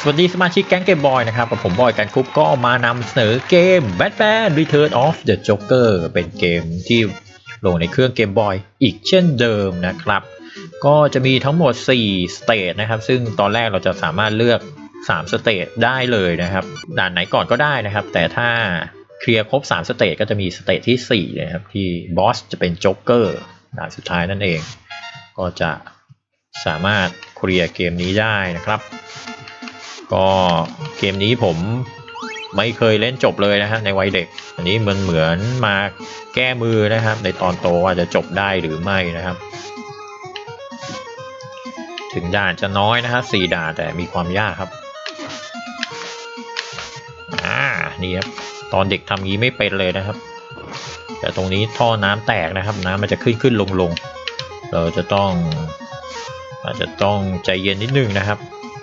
สวัสดีสมาชิกแก๊งเกมบอยนะครับ กับผมบอยกันคุปก็มานำเสนอเกม Batman Return of the Joker เป็นเกมที่ลงในเครื่องเกมบอยอีกเช่นเดิมนะครับ ก็จะมีทั้งหมด 4 สเตจนะครับ ซึ่งตอนแรกเราจะสามารถเลือก 3 สเตจได้เลยนะครับ ด่านไหนก่อนก็ได้นะครับ แต่ถ้าเคลียร์ครบ 3 สเตจก็จะมีสเตจที่4นะครับที่บอสจะเป็นโจ๊กเกอร์ด่านสุดท้ายนั่นเอง ก็จะ สามารถเคลียร์เกมนี้ได้นะครับ ก็เกมนี้ผมไม่เคยเล่นจบเลยนะฮะในวัยเด็ก อันนี้มันเหมือนมาแก้มือนะครับ ในตอนโตว่าจะจบได้หรือไม่นะครับ ถึงด่านจะน้อยนะครับสี่ด่านแต่มีความยากครับอ่านี่ครับตอนเด็กทำงี้ไม่เป็นเลยนะครับ แต่ตรงนี้ท่อน้ำแตกนะครับ น้ำมันจะขึ้นขึ้นลงลงเราจะต้อง อาจจะต้องใจเย็นนิดนึงนะครับ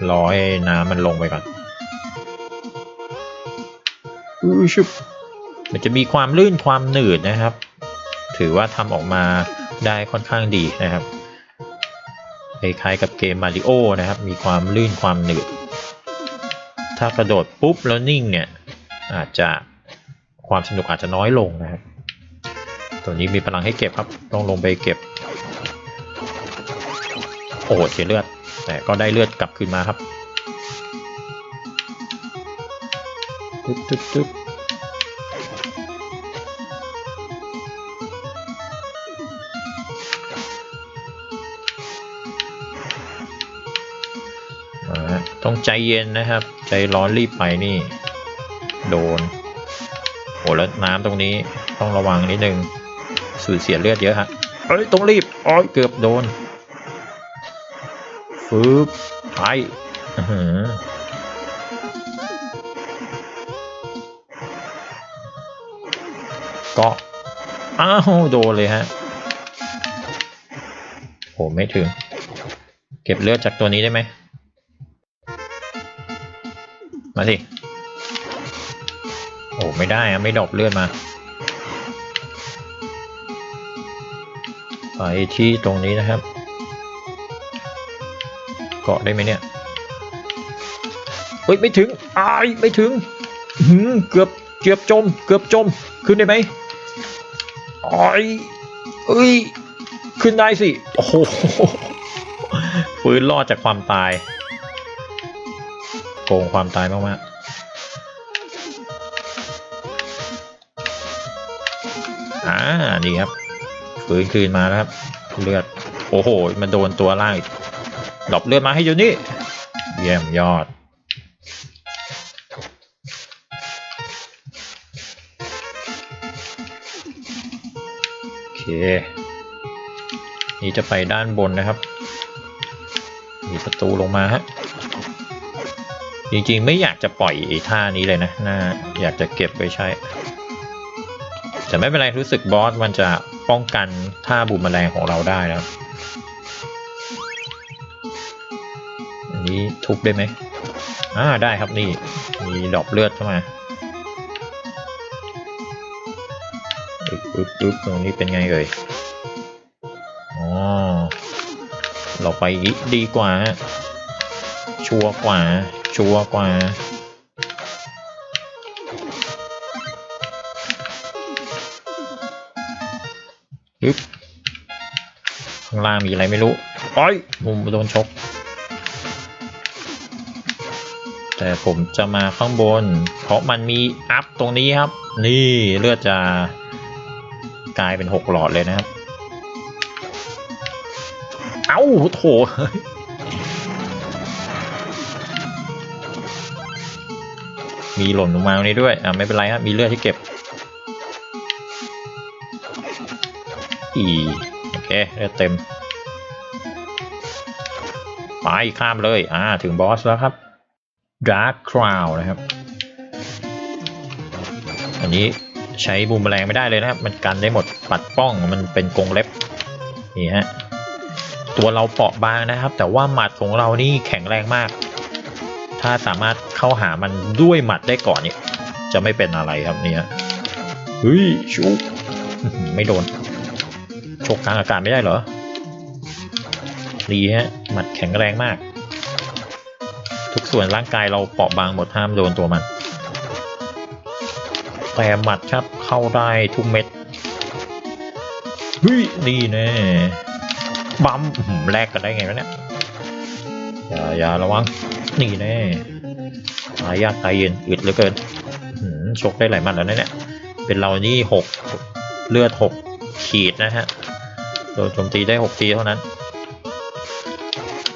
รอให้น้ำมันลงไปก่อนอุ้ยชุบมันจะมีความลื่นความหนืดนะครับ ถือว่าทำออกมาได้ค่อนข้างดีนะครับคล้ายๆกับเกมมาริโอนะครับ มีความลื่นความหนืด ถ้ากระโดดปุ๊บแล้วนิ่งเนี่ยอาจจะความสนุกอาจจะน้อยลงนะครับ ตัวนี้มีพลังให้เก็บครับ ต้องลงไปเก็บ โอ้โหเสียเลือด แต่ก็ได้เลือดกลับคืนมาครับตึ๊บตึ๊บตึ๊บอ่าต้องใจเย็นนะครับ ใจร้อนรีบไปนี่ โดนโอ้แล้วน้ำตรงนี้ต้องระวังนิดนึงสูญเสียเลือดเยอะฮะเอ้ยต้องรีบอ้อยเกือบโดน ฟืบไปก็อ้าวโดนเลยฮะโหไม่ถึง เก็บเลือดจากตัวนี้ได้ไหม มาสิ โอ้ไม่ได้อะไม่ดรอปเลือดมา ไปที่ตรงนี้นะครับ เกาะได้ไหมเนี่ยเฮ้ยไม่ถึงอายไม่ถึงหือเกือบเกือบจม เกือบจมขึ้นได้ไหมอายเอ้ยขึ้นได้สิโอ้โหฟื้นรอดจากความตายโกงความตายมากๆอ่านี่ครับฟื้นคืนมาแล้วครับ เลือด โอ้โห มันโดนตัวล่างอีก ดรอปเลือดมาให้อยู่นี่ เยี่ยมยอด โอเค นี่จะไปด้านบนนะครับ มีประตูลงมาฮะ จริงๆ ไม่อยากจะปล่อยไอ้ท่านี้เลยนะน่าอยากจะเก็บไว้ใช้ แต่ไม่เป็นไรรู้สึกบอสมันจะป้องกันท่าบูมแมลงของเราได้นะครับ นี้ทุบได้ไหมอ่าได้ครับนี่ มีดอกเลือดเข้ามาอึ๊บอึ๊บอึ๊บตรงนี้เป็นไงเอ่ยอ๋อเราไปอีกดีกว่า ชัวร์กว่า ชัวร์กว่าอึ๊บข้างล่างมีอะไรไม่รู้ โอ้ยมุมโดนชก แต่ผมจะมาข้างบน เพราะมันมีอัพตรงนี้ครับ นี่เลือดจะกลายเป็นหกหลอดเลยนะครับ เอ้าโถมีหล่นลงมาตรงนี้ด้วย อะไม่เป็นไรครับ มีเลือดที่เก็บ อีโอเคเลือดเต็ม ไปข้ามเลย อ่า ถึงบอสแล้วครับ Dark Crown นะครับ อันนี้ใช้บูมแมลงไม่ได้เลยนะครับ มันกันได้หมดปัดป้องมันเป็นกรงเล็บนี่ฮะตัวเราเปราะบางนะครับ แต่ว่าหมัดของเรานี่แข็งแรงมาก ถ้าสามารถเข้าหามันด้วยหมัดได้ก่อนเนี่ย จะไม่เป็นอะไรครับนี่ยเฮ้ยชุบไม่โดนชกกลางอากาศไม่ได้เหรอดีฮะหมัดแข็งแรงมาก ทุกส่วนร่างกายเราเปราะบางหมดห้ามโดนตัวมัน แต่หมัดครับเข้าได้ทุกเม็ดเฮ้ยนี่แน่บัมอื้อหือแลกกันได้ไงวะเนี่ยอย่าอย่าระวังนี่แน่ตายยากตายเย็นอึดเหลือเกินชกได้หลายหมัดแล้วนะเนี่ยเป็นเรานี่หกเลือดหกขีดนะฮะโดนโจมตีได้หกทีเท่านั้น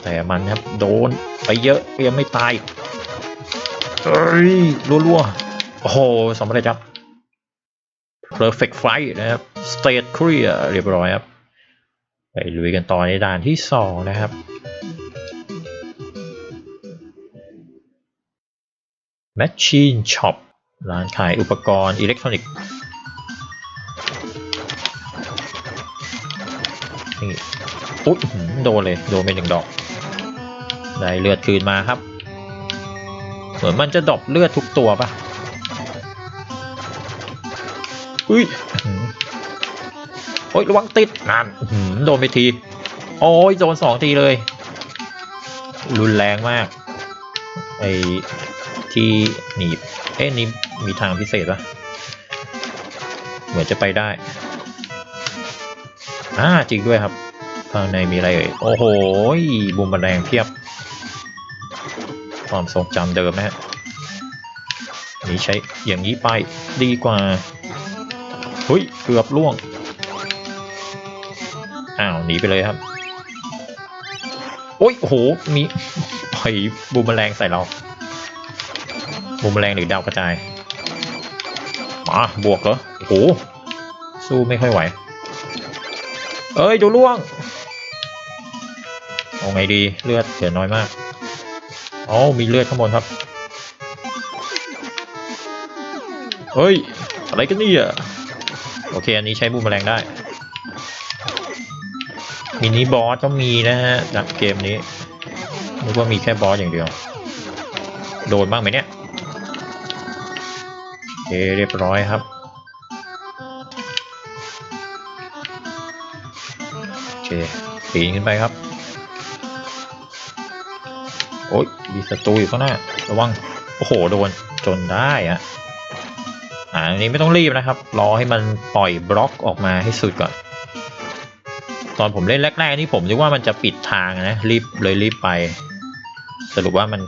แต่มันครับโดน ไปเยอะยังไม่ตายเอ้ยรัวๆ โอ้โหสำเร็จครับ perfect flight นะครับ state clear เรียบร้อยครับ ไปลุยกันต่อในด่านที่สองนะครับ machine shop ร้านขายอุปกรณ์อิเล็กทรอนิกส์นี่อุ๊ยโดนเลย โดนไปหนึ่งดอก ได้เลือดคืนมาครับ เหมือนมันจะดรอปเลือดทุกตัวปะอุ้ยโอ้ยระวังติดนั่นโดนไปที โอ้ยโดนสองทีเลย รุนแรงมาก ไอ้ที่หนีบ เอ๊ะนี่มีทางพิเศษปะเหมือนจะไปได้ อ่าจริงด้วยครับ ข้างในมีอะไรเอ่ย โอ้โหบูมแมลงเพียบ ความทรงจำเดิมนะฮะนี่ใช้อย่างนี้ไปดีกว่าเฮ้ยเกือบล่วง อ้าว หนีไปเลยครับ โอ้ยโห มีไอ้บูมแมลงใส่เรา บูมแมลงหรือดาวกระจายมาบวกเหรอโอ้โห สู้ไม่ค่อยไหว เอ้ย ดูล่วง เอาไงดีเลือดเหลือน้อยมากอ๋อมีเลือดข้างบนครับ เฮ้ย อะไรกันนี่ยโอเค อันนี้ใช้บูมแมลงได้ มินิบอสก็มีนะฮะดักเกมนี้นึกว่ามีแค่บอสอย่างเดียว โดนบ้างไหมเนี่ยโอเคเรียบร้อยครับ โอเคปีนขึ้นไปครับ โอ๊ยมีศัตรูอยู่ข้างหน้า ระวัง โอ้โห โดน จนได้อะอ่าอันนี้ไม่ต้องรีบนะครับ รอให้มันปล่อยบล็อกออกมาให้สุดก่อน ตอนผมเล่นแรกๆนี่ผมนึกว่ามันจะปิดทางนะ รีบเลยรีบไป สรุปว่ามัน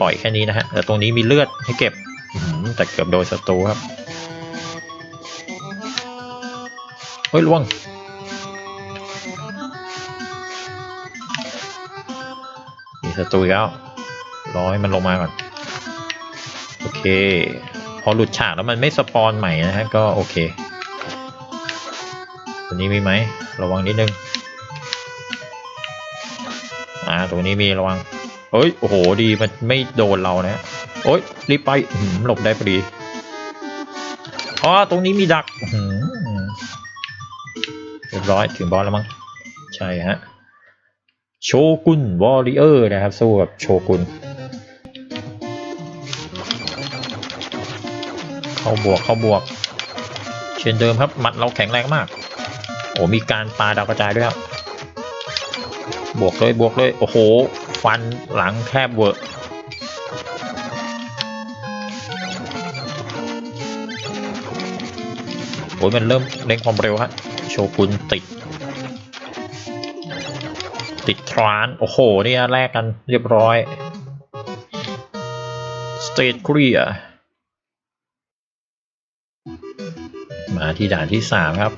ปล่อยแค่นี้นะฮะ แต่ตรงนี้มีเลือดให้เก็บ แต่เกือบโดนศัตรูครับ เฮ้ยระวังมีศัตรูแล้ว รอให้มันลงมาก่อน โอเค พอหลุดฉากแล้วมันไม่สปอนใหม่นะฮะก็โอเคตัวนี้มีไหมระวังนิดนึงอ่าตัวนี้มีระวังเฮ้ยโอ้โหดีมันไม่โดนเรานะโอ้ยรีบไปหลบได้พอดีอ๋อตรงนี้มีดักเรียบร้อยถึงบอสแล้วมั้งใช่ฮะโชกุนวอริเออร์นะครับ สู้กับโชกุน เข้าบวกเข้าบวก เช่นเดิมครับหมัดเราแข็งแรงมาก โอ้มีการปาดาวกระจายด้วยครับ บวกเลยบวกเลยโอ้โห ฟันหลังแทบเวอร์โอ้ยมันเริ่มเร่งความเร็วฮะโชกุนติด ติดทราน โอ้โหเนี่ยแลกกันเรียบร้อย State Clear มาที่ด่านที่สามครับ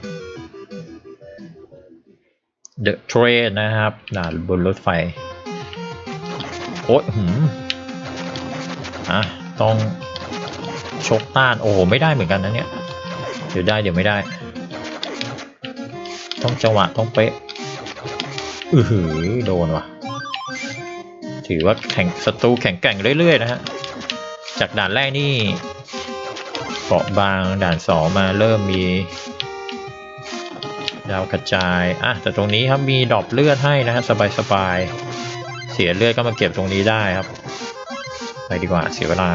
The Train นะครับ ด่านบนรถไฟ โอ้ยหืมอะ ต้องชกต้าน โอ้โห ไม่ได้เหมือนกันนะเนี่ย เดี๋ยวได้เดี๋ยวไม่ได้ ต้องจังหวะ ต้องเป๊ะ อือหือ โดนว่ะ ถือว่าแข่งศัตรูแข่งแกร่งเรื่อย ๆ นะฮะ จากด่านแรกนี่ เปราะบางด่านสองมาเริ่มมีดาวกระจายอะแต่ตรงนี้ครับมีดรอปเลือดให้นะฮะสบายๆเสียเลือดก็มาเก็บตรงนี้ได้ครับ ไปดีกว่าเสียเวลา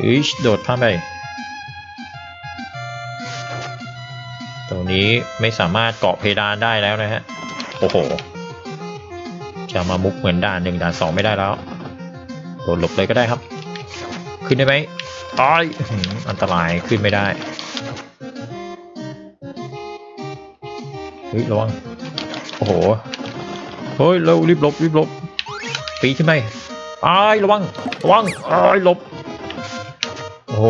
อุ้ยโดดข้ามไป ตรงนี้ไม่สามารถเกาะเพดานได้แล้วนะฮะ โอ้โห จะมามุกเหมือนด่านหนึ่งด่านสองไม่ได้แล้ว โดดหลบเลยก็ได้ครับ ขึ้นได้ไหมอ้ายอื้อหืออันตรายขึ้นไม่ได้เฮ้ยระวังโอ้โหเฮ้ยเร็วรีบหลบรีบหลบปีนขึ้นไปอ้ายระวังระวังอ้ายหลบโอ้โห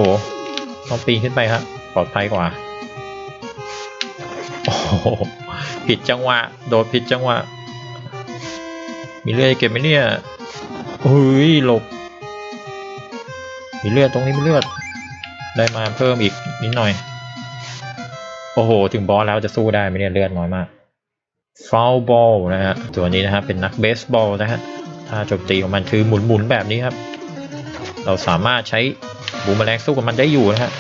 ต้องปีนขึ้นไปครับปลอดภัยกว่าโอ้โหผิดจังหวะโดดผิดจังหวะมีเลือดเก็บไหมเนี่ยเฮ้ยหลบ มีเลือดตรงนี้มีเลือด ได้มาเพิ่มอีกนิดหน่อย โอ้โห ถึงบอสแล้วจะสู้ได้ไหมเนี่ยเลือดน้อยมากฟาวบอลนะฮะ ตัวนี้นะฮะเป็นนักเบสบอลนะฮะถ้าโจมตีของมันคือหมุนๆแบบนี้ครับ เราสามารถใช้บูมแมลงสู้กับมันได้อยู่นะฮะ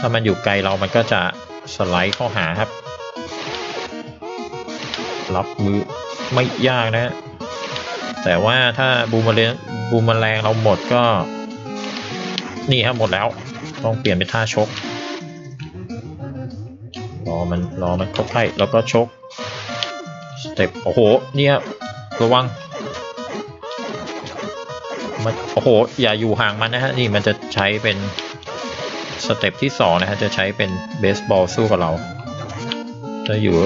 ถ้ามันอยู่ไกลเรามันก็จะสไลด์เข้าหาครับ รับมือไม่ยากนะฮะ แต่ว่าถ้าบูมแมลงบูมแมลงเราหมดก็ นี่ครับหมดแล้ว ต้องเปลี่ยนเป็นท่าชก รอมันรอมันเข้าใกล้แล้วก็ชกสเต็ปโอ้โห เนี่ยระวังมันโอ้โห อย่าอยู่ห่างมันนะฮะ นี่มันจะใช้เป็นสเต็ปที่สองนะฮะ จะใช้เป็นเบสบอลสู้กับเรา จะอยู่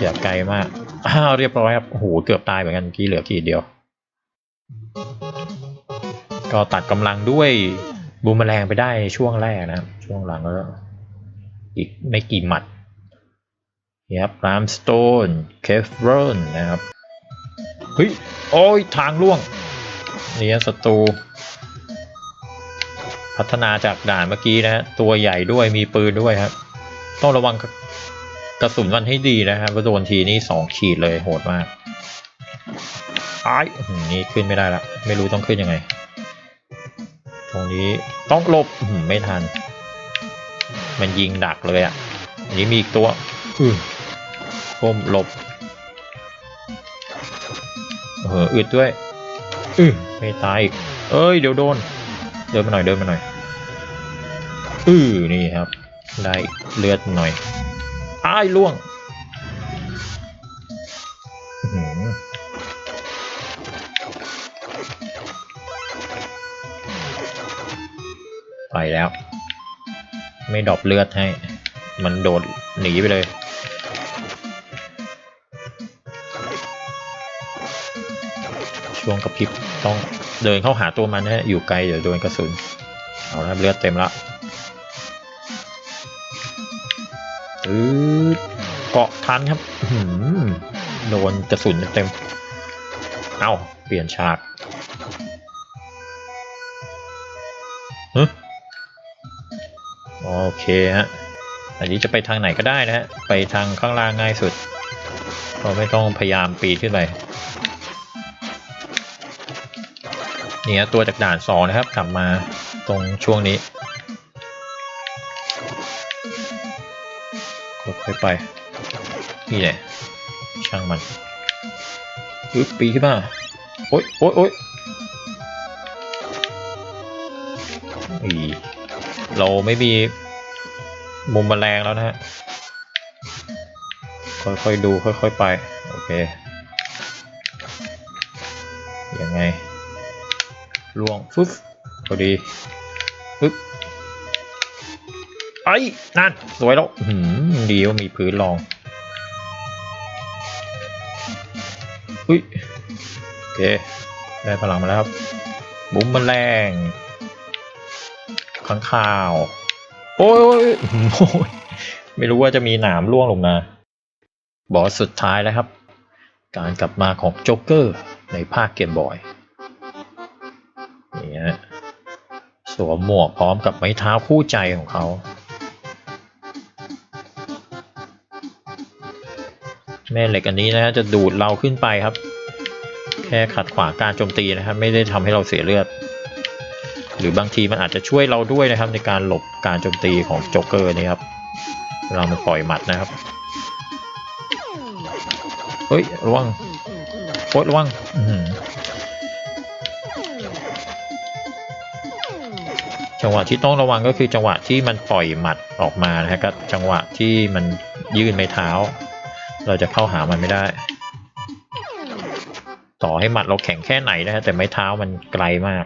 อย่าไกลมาก อ้าวเรียบร้อยครับโอ้โห เกือบตายเหมือนกันกี้เหลือขีดเดียว ก็ตัดกำลังด้วย บูมแมลงไปได้ในช่วงแรกนะครับ ช่วงหลังก็อีกไม่กี่หมัดนี่ครับรามสโตนเคฟเรนนะครับ เฮ้ย โอ้ย ทางล่วงนี่ศัตรู พัฒนาจากด่านเมื่อกี้นะฮะ ตัวใหญ่ด้วยมีปืนด้วยครับ ต้องระวังกระสุนมันให้ดีนะครับว่าะโดนทีนี่สองขีดเลยโหดมากไอ้ายอื้อหือนี่ขึ้นไม่ได้ละ ไม่รู้ต้องขึ้นยังไง รงนี้ต้องหลบไม่ทัน มันยิงดักเลยอะอันนี้มีอีกตัวอือก้มหลบเอออึดด้วยอือไม่ตายอีก เอ้ยเดี๋ยวโดน เดินมาหน่อยเดินมาหน่อยอือนี่ครับ ได้เลือดหน่อยอ้ายล่วง ไปแล้ว ไม่ดรอปเลือดให้ มันโดดหนีไปเลย ช่วงกระพริบต้องเดินเข้าหาตัวมันนะอยู่ไกลเดี๋ยวโดนกระสุน เอาละเลือดเต็มละอือเกาะทันครับโดนกระสุนเต็ม เอาเปลี่ยนฉากฮึ โอเคฮะ อันนี้จะไปทางไหนก็ได้นะฮะ ไปทางข้างล่างง่ายสุด เราไม่ต้องพยายามปีนขึ้นไป เนี่ยตัวจากด่านสองนะครับ กลับมาตรงช่วงนี้ค่อยๆไป นี่แหละ ช่างมันอึ๊บปีขึ้นมา โอ๊ยโอ๊ยโอ๊ยอี เราไม่มีมุมแมลงแล้วนะฮะ ค่อยๆดูค่อยๆไป โอเค ยังไงล่วงฟึ๊บพอดีปึ๊บไอ้นั่น สวยแล้วหืมดีว่ามีพื้นรองอุ้ย โอเค ได้พลังมาแล้วครับ บุ้มแมลง ข้างข่าว โอ้ยโอ้ยอยไม่รู้ว่าจะมีหนามร่วงลงมา บอสสุดท้ายแล้วครับ การกลับมาของโจ๊กเกอร์ในภาคเกมบอยนี่ฮะสวมหมวกพร้อมกับไม้เท้าคู่ใจของเขา แม่เหล็กอันนี้นะฮะจะดูดเราขึ้นไปครับ แค่ขัดขวางการโจมตีนะครับ ไม่ได้ทำให้เราเสียเลือด หรือบางทีมันอาจจะช่วยเราด้วยนะครับ ในการหลบการโจมตีของโจ๊กเกอร์นี่ครับเวลามันปล่อยหมัดนะครับเฮ้ยระวังโอ๊ยระวังจังหวะที่ต้องระวังก็คือจังหวะที่มันปล่อยหมัดออกมานะฮะก็จังหวะที่มันยื่นไม้เท้า เราจะเข้าหามันไม่ได้ ต่อให้หมัดเราแข็งแค่ไหนนะฮะแต่ไม้เท้ามันไกลมาก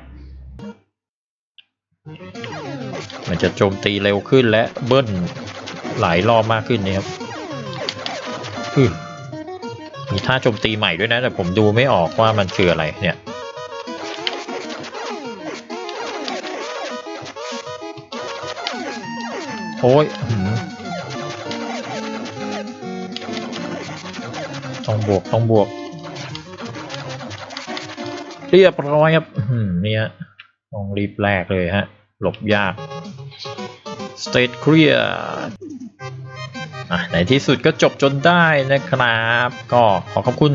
มันจะโจมตีเร็วขึ้นและเบิ้ลหลายรอบมากขึ้นนะครับมีท่าโจมตีใหม่ด้วยนะ แต่ผมดูไม่ออกว่ามันคืออะไรเนี่ยโอ้ยต้องบวกต้องบวก เรียบร้อยครับเนี่ยต้องรีบแลกเลยฮะ หลบยาก State Clear อะในที่สุดก็จบจนได้นะครับ ก็ขอขอบคุณ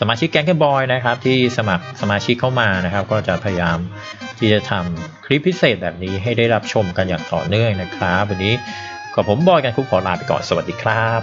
สมาชิกแก๊งแกบอยนะครับ ที่สมัครสมาชิกเข้ามานะครับ ก็จะพยายามที่จะทำคลิปพิเศษแบบนี้ให้ได้รับชมกันอย่างต่อเนื่องนะครับ วันนี้ขอผมบอยกันคุกขอลาไปก่อนสวัสดีครับ